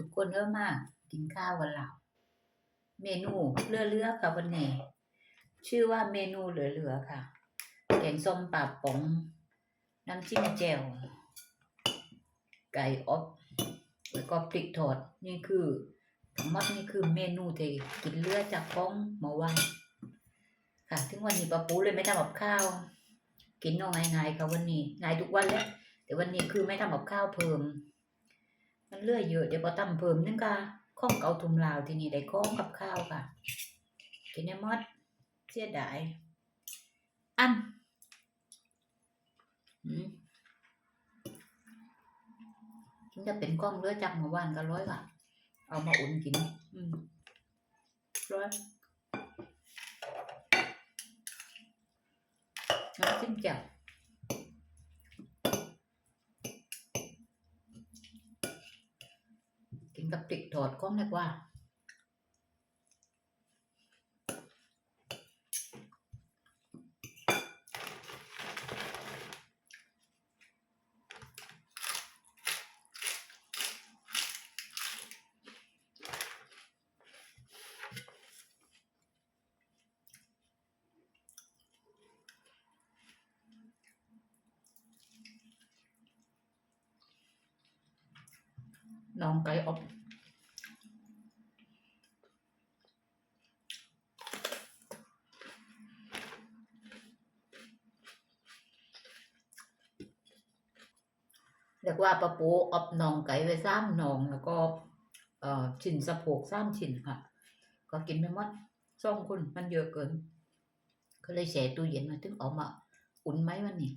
ทุกคนเยอะมากกินข้าวกันแล้วเมนูเลือเลือๆค่ะวันนี้ ชื่อว่าเมนูเหลือๆค่ะ แกงส้มปลาป๋อง น้ำจิ้มแจ่วไก่อบแล้วก็พริกทอดนี่คือทั้งหมดนี่คือเมนูที่กินเลือจากป้องเมื่อวานค่ะถึงวันนี้ป้าปูเลยไม่ทำกับข้าว กินนองง่ายๆค่ะวันนี้ง่ายทุกวันแล้วแต่วันนี้คือไม่ทำกับข้าวเพิ่ม มันเลื่อยเยอะเดี๋ยวพอทำเพิ่มนึงค่ะข้องเกาทุมลาวที่นี่ได้ข้องกับข้าวค่ะกินได้มดเสียดายอันถึงจะเป็นกล้องเลือดจากเมื่อวานก็ร้อยค่ะ เอามาอุ่นกินอืมร้อยน้ำจิ้มแจ่ว กับพริกทอดก้องดีกว่าน้องไก่อบ เรียกว่าปะปูอบหนองไก่ไว้ซ้ำหนองแล้วก็เอ่อชิ้นสะโพกซ้ำชิ้นค่ะ ก็กินไม่หมดสองคนมันเยอะเกิน ก็เลยแช่ตู้เย็นมาถึงออกมา อุ่นไหมวันนี้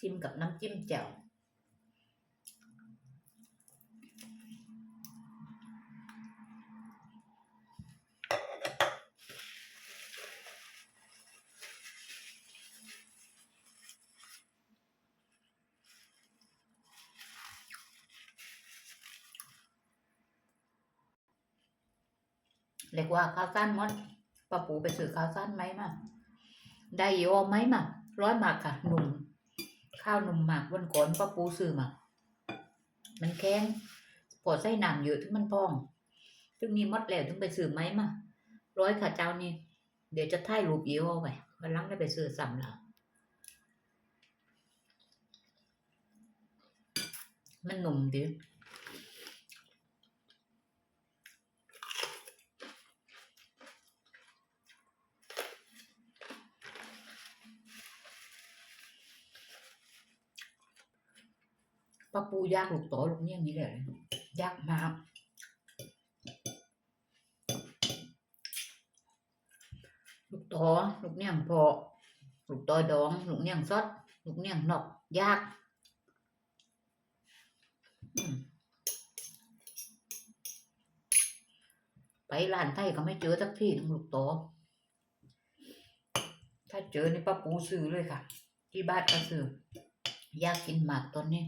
จิ้ม กับน้ำจิ้มแจ่วเรียกว่าข้าวสั้นมดป้าปูไปซื้อข้าวสั้นไหมมาได้โยไหมมาร้อยหมากค่ะหนุ่ม ข้าวหนุ่มหมากวันก่อนป้าปูซื้อมา มันแข็งพอไส่น้ำเยอะถึงมันพอง ถึงมีมดแล้วถึงไปซื้อไหมมาร้อยค่ะเจ้านี่ เดี๋ยวจะถ่ายรูปเยี่ยวเอาไว้วันลังได้ไปซื้อซ้ำแล้วมันหนุ่มดี ป้าปูยากลูกโตลูกเนี่ยอย่างนี้เลยยากมากลูกโตลูกเนี่ยงพอลูกโตดองลูกเนี่ยงซดลูกเนี่ยงนอกยากไปร้านไทยก็ไม่เจอสักที่ทั้งลูกโตถ้าเจอนี่ป้าปูซื้อเลยค่ะ ที่บ้านก็ซื้อ อยากกินหมากตอนนี้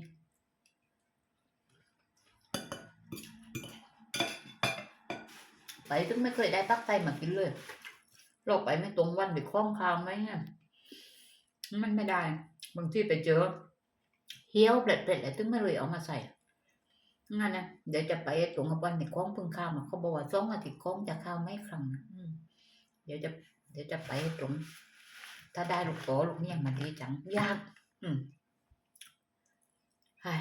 ไปถึงไม่เคยได้ปักไตมากินเลยเราไปไม่ตรงวันไปคล้องคาวไหมเนี่ยมันไม่ได้ บางที่ไปเจอเฮี้ยวเปล็ดๆอะไรตึงไม่เลยเอามาใส่งั้นนะเดี๋ยวจะไปตรงกับวันไปคล้องพึ่งข้าวมาเขาบอกว่าสองอาทิตย์คล้องจะข้าวไม่ครั้งเดี๋ยวจะ เดี๋ยวจะไปตรง ถ้าได้ลูกโตลูกเนี่ยมันดีจังยาก อืมไอ้